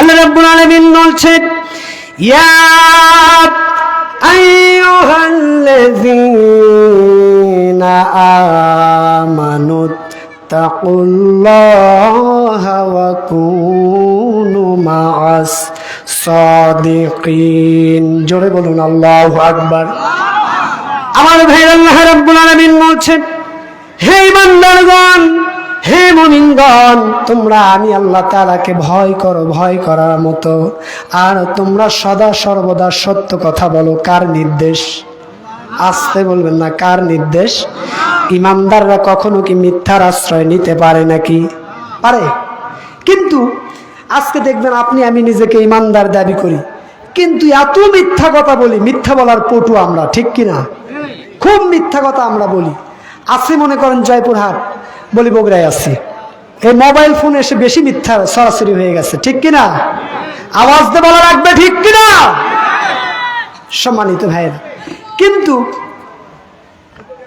আল্লাহ রাব্বুল আলামিন বলছেন, ইয়া আইয়ুহাল্লাযীনা আমানু তাকুল্লাহা ওয়া কুনু মা'আস সাদিকিন। জোরে বলুন, আল্লাহু আকবার। আমার ভাই আল্লাহ রাব্বুল আলামিন বলছেন, হে ইমানদারগণ হে মুমিনগণ, তোমরা আমি আল্লাহ তাআলাকে ভয় করো, ভয় করার মতো। আর তোমরা সদা সর্বদা সত্য কথা বলো, কার নির্দেশ? আসতে বলবেন না, কার নির্দেশ? ইমানদাররা কখনো কি মিথ্যার আশ্রয় নিতে পারে নাকি? পারে। কিন্তু আজকে দেখবেন আপনি, আমি নিজেকে ইমানদার দাবি করি। কিন্তু এত মিথ্যা কথা বলি, মিথ্যা বলার পটু আমরা, ঠিক কিনা? খুব মিথ্যা কথা আমরা বলি। আছে মনে করেন জয়পুরহাট বলি বগুড়ায় আছি। এই মোবাইল ফোন এসে বেশি মিথ্যা সরাসরি হয়ে গেছে, ঠিক কিনা? আওয়াজ দিয়ে বলা রাখবে ঠিক কিনা? সম্মানিত ভাইয়েরা, কিন্তু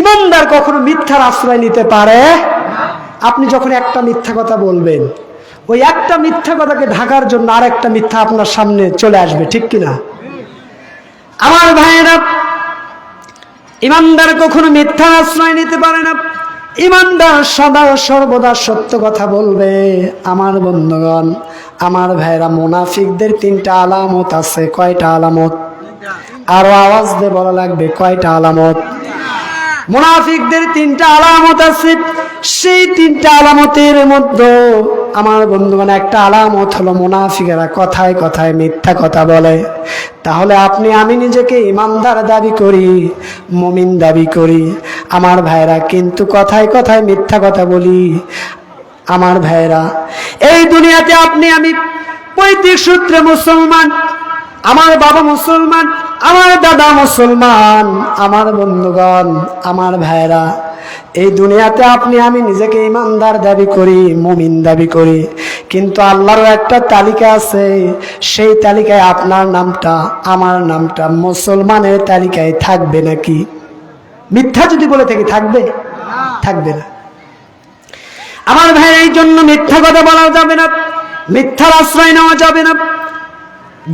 ইমানদার কখনো মিথ্যার আশ্রয় নিতে পারে? আপনি যখন একটা মিথ্যা কথা বলবেন, ওই একটা মিথ্যা কথাকে ঢাকার জন্য আর একটা মিথ্যা আপনার সামনে চলে আসবে, ঠিক কিনা? আমার ভাইয়েরা, ইমানদার কখনো মিথ্যা আশ্রয় নিতে পারে না। ইমানদার সদা সর্বদা সত্য কথা বলবে। আমার বন্ধুগণ, আমার ভাইরা মুনাফিকদের তিনটা আলামত আছে, কয়টা আলামত? আরও আওয়াজ দিয়ে বলা লাগবে, কয়টা আলামত? মুনাফিকদের তিনটা আলামত আছে, সেই তিনটা আলামতের মধ্যে আমার বন্ধুগণ, একটা আলামত হলো মুনাফিকেরা কথায় কথায় মিথ্যা কথা বলে। তাহলে আপনি, আমি নিজেকে ইমানদার দাবি করি, মুমিন দাবি করি। আমার ভাইরা, কিন্তু কথায় কথায় মিথ্যা কথা বলি। আমার ভাইরা, এই দুনিয়াতে আপনি, আমি পৈতৃক সূত্রে মুসলমান, আমার বাবা মুসলমান, আমার দাদা মুসলমান, আমার বন্ধুগণ, আমার ভাইরা, এই দুনিয়াতে আপনি, আমি নিজেকে ইমানদার দাবি করি, মুমিন দাবি করি, কিন্তু আল্লাহরও একটা তালিকা আছে। সেই তালিকায় আপনার নামটা, আমার নামটা, মুসলমানের তালিকায় থাকবে নাকি? মিথ্যা যদি বলে থাকি, থাকবে? থাকবে না। আমার ভাই এই জন্য মিথ্যা কথা বলা যাবে না, মিথ্যার আশ্রয় নেওয়া যাবে না।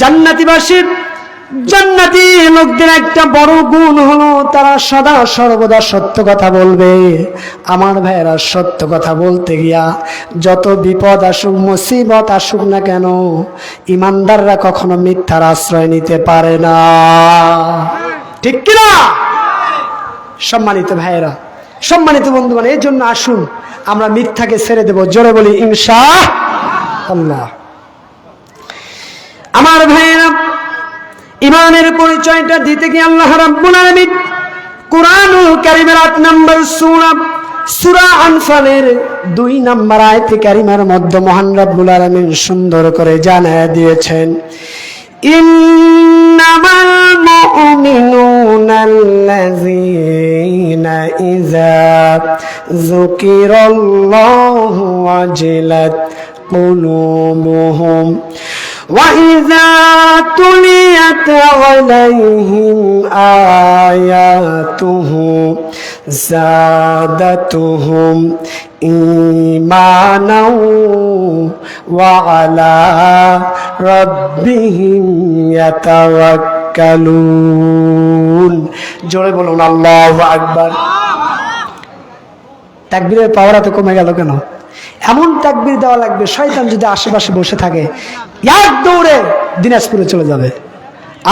জান্নাতিবাসীর জান্নাতি লোকদের একটা বড় গুণ হলো, তারা সদা সর্বদা সত্য কথা বলবে। আমার ভাইয়েরা সত্য কথা বলতে গিয়া যত বিপদ আসুক, মুসিবত আসুক না কেন, ইমানদাররা কখনো মিথ্যার আশ্রয় নিতে পারে না। ঠিক কিনা? সম্মানিত ভাইয়েরা, সম্মানিত বন্ধু বন্ধুগণ, এই জন্য আসুন, আমরা মিথ্যাকে ছেড়ে দেব। জোরে বলি ইনশা আল্লাহ আমার ভাইয়েরা, ইমানের পরিচয়টা দিতে গিয়ে আল্লাহ রাব্বুল আলামিন কোরআনুল কারীমের 8 নম্বর সূরা সূরা আনফালের 2 নম্বর আয়াতে কারিমার মধ্যে মহান রাব্বুল আলামিন সুন্দর করে জানায় দিয়েছেন إنما المؤمنون الذين إذا ذكر الله وجلت قلوبهم وإذا تليت عليهم آياته زادتهم إيمانا وعلى ربهم يتوكلون জোরে বলুন আল্লাহ আকবার তাকবীরের পাওয়ার এত কমে গেল কেন এমন তাকবির দেওয়া লাগবে, শয়তান যদি আশেপাশে বসে থাকে এক দৌড়ে দিনাজপুরে চলে যাবে।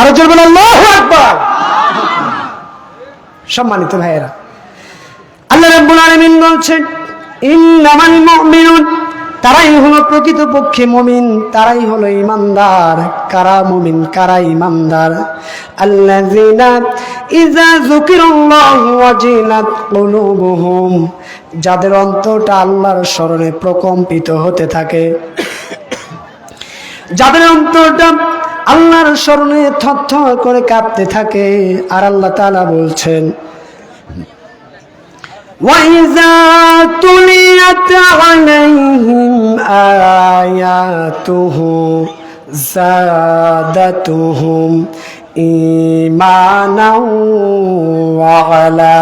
আরও বলে আল্লাহু সম্মানিত ভাইয়েরা, আল্লাহ রব্বুল আলামিন বলছেন, ইন্নামাল মুমিনুন তারাই হলো প্রকৃতপক্ষে মমিন, তারাই হলো ইমানদার। কারা মমিন, কারা ইমানদার? কুলুবুহুম, যাদের অন্তরটা আল্লাহর স্মরণে প্রকম্পিত হতে থাকে। যাদের অন্তরটা আল্লাহর স্মরণে থরথর করে কাঁপতে থাকে। আর আল্লাহ তাআলা বলছেন وإذا تليت عليهم آياته زادتهم إيمانا وعلى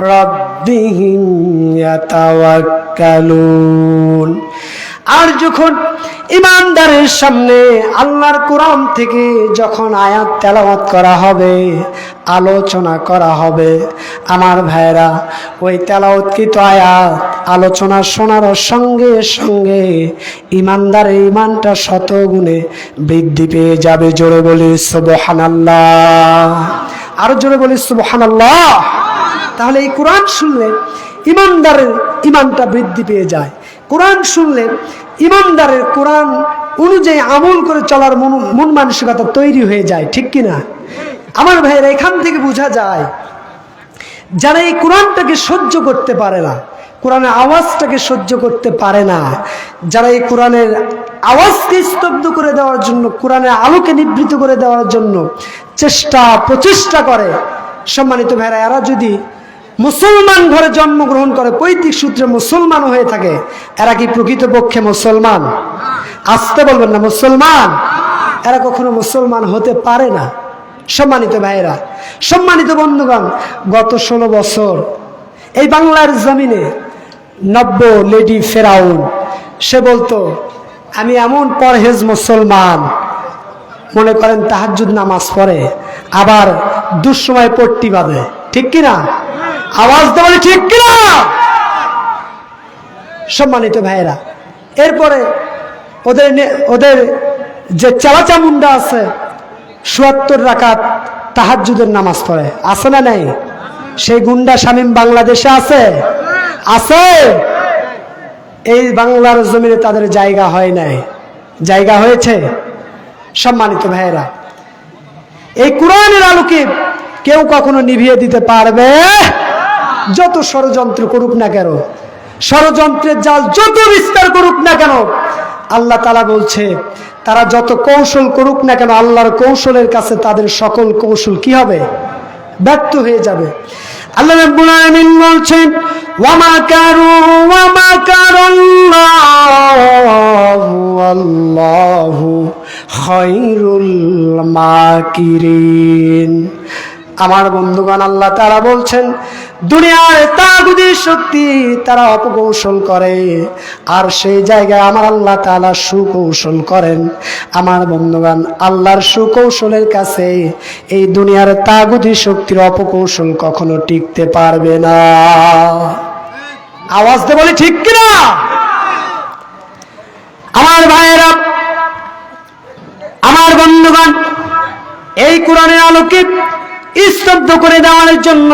ربهم يتوكلون আর যখন ইমানদারের সামনে আল্লাহর কোরআন থেকে যখন আয়াত তেলাওয়াত করা হবে, আলোচনা করা হবে, আমার ভাইরা ওই তেলাওয়াতকৃত আয়াত আলোচনা শোনার সঙ্গে সঙ্গে ইমানদারের ইমানটা শত গুণে বৃদ্ধি পেয়ে যাবে। জোরে বলি, সুবহানাল্লাহ। আরও জোরে বলি, সুবহানাল্লাহ। তাহলে এই কোরআন শুনলে ইমানদারের ইমানটা বৃদ্ধি পেয়ে যায়। কোরআন শুনলে ইমানদারের কোরআন অনুযায়ী আমল করে চলার মন মন মানসিকতা তৈরি হয়ে যায়, ঠিক কি না আমার ভাইয়েরা, এখান থেকে বোঝা যায়, যারা এই কোরআনটাকে সহ্য করতে পারে না, কোরআনের আওয়াজটাকে সহ্য করতে পারে না, যারা এই কোরআনের আওয়াজকে স্তব্ধ করে দেওয়ার জন্য, কোরআনের আলোকে নিবৃত করে দেওয়ার জন্য চেষ্টা, প্রচেষ্টা করে, সম্মানিত ভাইরা এরা যদি মুসলমান ঘরে জন্মগ্রহণ করে, পৈতৃক সূত্রে মুসলমান হয়ে থাকে। এরা কি প্রকৃতপক্ষে মুসলমান? আসতে বলবেন না, মুসলমান? এরা কখনো মুসলমান হতে পারে না। সম্মানিত ভাইয়েরা, সম্মানিত বন্ধুগণ, গত ষোলো বছর এই বাংলার জমিনে নব্য লেডি ফেরাউন, সে বলতো, আমি এমন পরহেজ মুসলমান। মনে করেন তাহাজুদ নামাজ পড়ে, আবার দুঃসময় পট্টি বাঁধে। ঠিক কিনা? আওয়াজ দেওয়া ঠিক কিনা? সম্মানিত ভাইয়েরা, এরপরে ওদের ওদের যে চালাচা মুন্ডা আছে চুয়াত্তর রাকাত তাহাজুদের নামাজ পড়ে। আছে না নাই? সেই গুন্ডা শামীম বাংলাদেশে আছে? আছে। এই বাংলার জমিনে তাদের জায়গা হয় নাই। জায়গা হয়েছে? সম্মানিত ভাইয়েরা, এই কোরআনের আলোকে কেউ কখনো নিভিয়ে দিতে পারবে? যত ষড়যন্ত্র করুক না কেন, ষড়যন্ত্রের জাল যত বিস্তার করুক না কেন, আল্লাহ তালা বলছে, তারা যত কৌশল করুক না কেন, আল্লাহর কৌশলের কাছে তাদের সকল কৌশল কি হবে? ব্যর্থ হয়ে যাবে। আল্লাহ বলছেন, ওয়ামা ওয়ামা আমার বন্ধুগণ আল্লাহ তারা বলছেন, দুনিয়ার তাগুদি শক্তি তারা অপকৌশল করে, আর সেই জায়গায় আমার আল্লাহ তাআলা সুকৌশল করেন। আমার বন্ধুগণ, আল্লাহর সুকৌশলের কাছে এই দুনিয়ার তাগুদি শক্তির অপকৌশল কখনো টিকতে পারবে না। আওয়াজ দিয়ে বলি, ঠিক কিনা? আমার ভাইয়েরা, আমার বন্ধুগণ, এই কোরআনের আলোকে স্তব্ধ করে দেওয়ার জন্য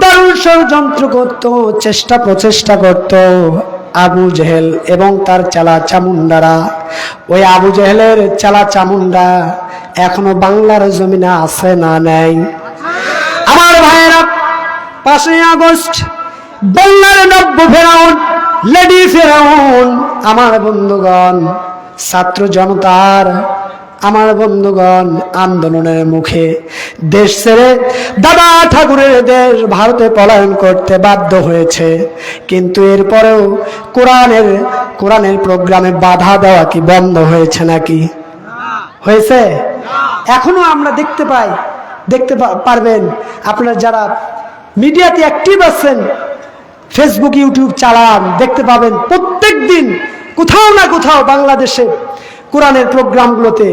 দারুণ ষড়যন্ত্র করত, চেষ্টা প্রচেষ্টা করত আবু জেহেল এবং তার চালা চামুন্ডারা। ওই আবু জেহেলের চালা চামুন্ডা এখনও বাংলার জমিনে আছে না নেই? আমার ভাইয়েরা, পাঁচই আগস্ট, বাংলার নব্য ফেরাউন, লেডি ফেরাউন, আমার বন্ধুগণ, ছাত্র জনতার আমার বন্ধুগণ, আন্দোলনের মুখে দেশ ছেড়ে দাদা ঠাকুরের দেশ ভারতে পলায়ন করতে বাধ্য হয়েছে। কিন্তু এরপরেও কোরআনের কোরআনের প্রোগ্রামে বাধা দেওয়া কি বন্ধ হয়েছে নাকি? হয়েছে? এখনও আমরা দেখতে পাই, দেখতে পারবেন। আপনারা যারা মিডিয়াতে অ্যাক্টিভ আছেন ফেসবুক ইউটিউব চালান, দেখতে পাবেন প্রত্যেক দিন কোথাও না কোথাও বাংলাদেশে কোরআনের প্রোগ্রামগুলোতে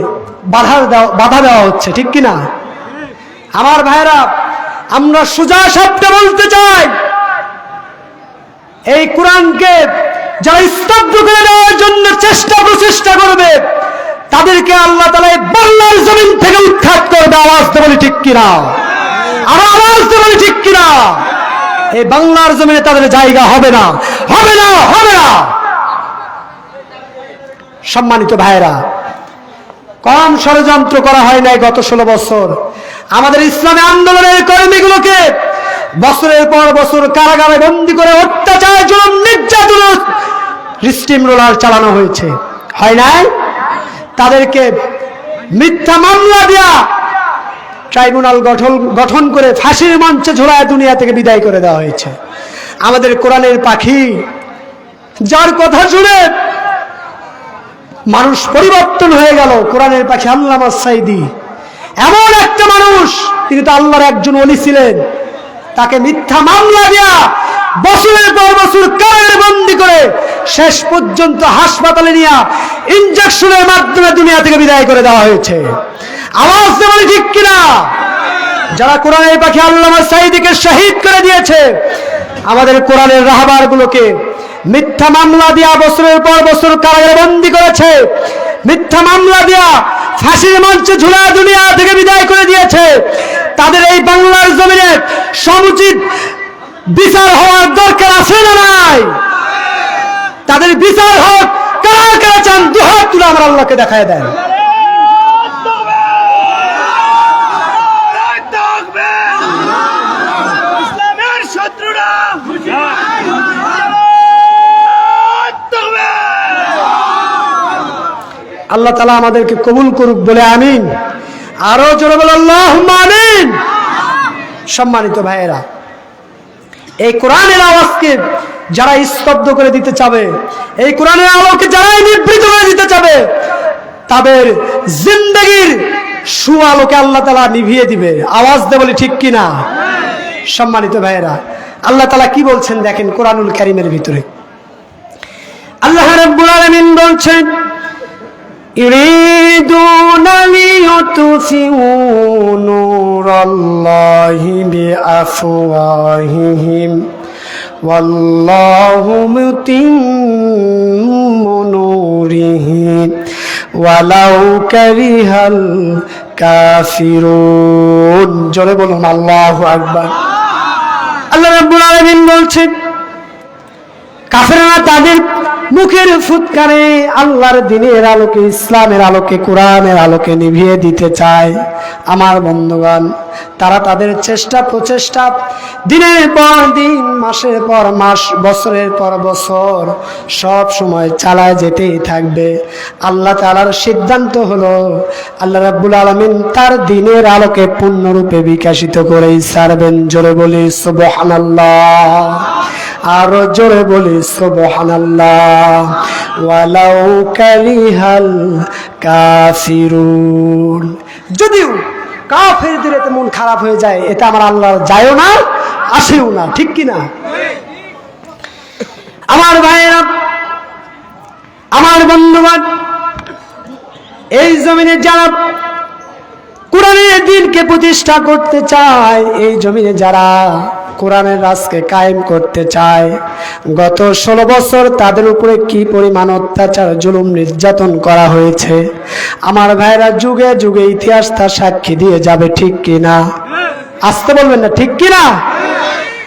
বাধা দেওয়া বাধা দেওয়া হচ্ছে, ঠিক কিনা? আমার ভাইরা আমরা সোজা শব্দে বলতে চাই। এই কোরআনকে যারা স্তব্ধ করে দেওয়ার জন্য চেষ্টা, প্রচেষ্টা করবে, তাদেরকে আল্লাহ তালা বাংলার জমিন থেকে উৎখাত করবে আওয়াজ তো বলি ঠিক কিনা? আর আওয়াজ তো বলি ঠিক কিনা? এই বাংলার জমিনে তাদের জায়গা হবে না হবে না হবে না। সম্মানিত ভাইরা কম ষড়যন্ত্র করা হয় নাই গত ষোলো বছর। আমাদের ইসলামী আন্দোলনের কর্মীগুলোকে বছরের পর বছর কারাগারে বন্দি করে অত্যাচার, জুলুম, নির্যাতন, স্টিম রোলার চালানো হয়েছে। হয় নাই? তাদেরকে মিথ্যা মামলা দেয়া, ট্রাইব্যুনাল গঠন গঠন করে ফাঁসির মঞ্চে ঝোলায় দুনিয়া থেকে বিদায় করে দেওয়া হয়েছে। আমাদের কোরআনের পাখি, যার কথা শুনে মানুষ পরিবর্তন হয়ে গেল। কোরআনের পাখি আল্লাহ সাইদি এমন একটা মানুষ, তিনি তো আল্লাহর একজন অলি ছিলেন। তাকে মিথ্যা মামলা দেয়া, বছরের পর বছর কারাগারে বন্দি করে, শেষ পর্যন্ত হাসপাতালে নিয়ে ইঞ্জেকশনের মাধ্যমে দুনিয়া থেকে বিদায় করে দেওয়া হয়েছে। আওয়াজ দেওয়া ঠিক কিনা? যারা কোরআনের পাখি আল্লামা সাইদিকে শহীদ করে দিয়েছে, আমাদের কোরআনের রাহবার গুলোকে মিথ্যা মামলা দিয়া বছরের পর বছর কারাগারে বন্দী করেছে। মিথ্যা মামলা দিয়া ফাঁসির মঞ্চে ঝুলা দুনিয়া থেকে বিদায় করে দিয়েছে। তাদের এই বাংলার জমিনে সমুচিত বিচার হওয়ার দরকার আছে না নাই? তাদের বিচার হোক, কারা কারা চান, দুহাত তুলে আমার আল্লাহকে দেখায় দেন। আল্লাহ তালা আমাদেরকে কবুল করুক বলে আমিন। আরও জোরে বলে আল্লাহ আমিন। সম্মানিত ভাইয়েরা, এই কোরআনের আওয়াজকে যারা স্তব্ধ করে দিতে চাবে, এই কোরআনের আলোকে যারাই নিবৃত করে দিতে চাবে, তাদের জিন্দগির সুআলোকে আল্লাহ তালা নিভিয়ে দিবে। আওয়াজ দে বলি ঠিক কিনা? সম্মানিত ভাইয়েরা, আল্লাহ তালা কি বলছেন দেখেন কোরআনুল কারিমের ভিতরে। আল্লাহ রাব্বুল আলামিন বলছেন يريدون ليطفئوا نور الله بأفواههم والله متم نوره ولو كره الكافرون জোরে বলুন আল্লাহু আকবার আল্লাহ রাব্বুল আলামিন বলছেন কাফেররা তাদের মুখের ফুৎকারে আল্লাহর দিনের আলোকে, ইসলামের আলোকে, কোরআনের আলোকে নিভিয়ে দিতে চায়। আমার বন্ধুগণ, তারা তাদের চেষ্টা প্রচেষ্টা দিনের পর দিন, মাসের পর মাস, বছরের পর বছর সব সময় চালায় যেতেই থাকবে। আল্লাহ তালার সিদ্ধান্ত হলো, আল্লাহ রাব্বুল আলমিন তার দিনের আলোকে পূর্ণরূপে বিকাশিত করেই সারবেন জোরে বলি, সুবহানাল্লাহ। আরও জোরে বলি, সুবহানাল্লাহ। যদিও কাফেরদের এতে মন খারাপ হয়ে যায় এটা আমার আল্লাহর যায়ও না, আসেও না, ঠিক কি না আমার ভাইয়েরা, আমার বন্ধুবান এই জমিনে যারা কোরআনের দিনকে প্রতিষ্ঠা করতে চায়, এই জমিনে যারা কোরআনের রাজকে কায়েম করতে চায়। গত ষোলো বছর তাদের উপরে কি পরিমাণ অত্যাচার, জুলুম, নির্যাতন করা হয়েছে? আমার ভাইরা যুগে যুগে ইতিহাস তার সাক্ষী দিয়ে যাবে, ঠিক কিনা? আসতে বলবেন না, ঠিক কিনা?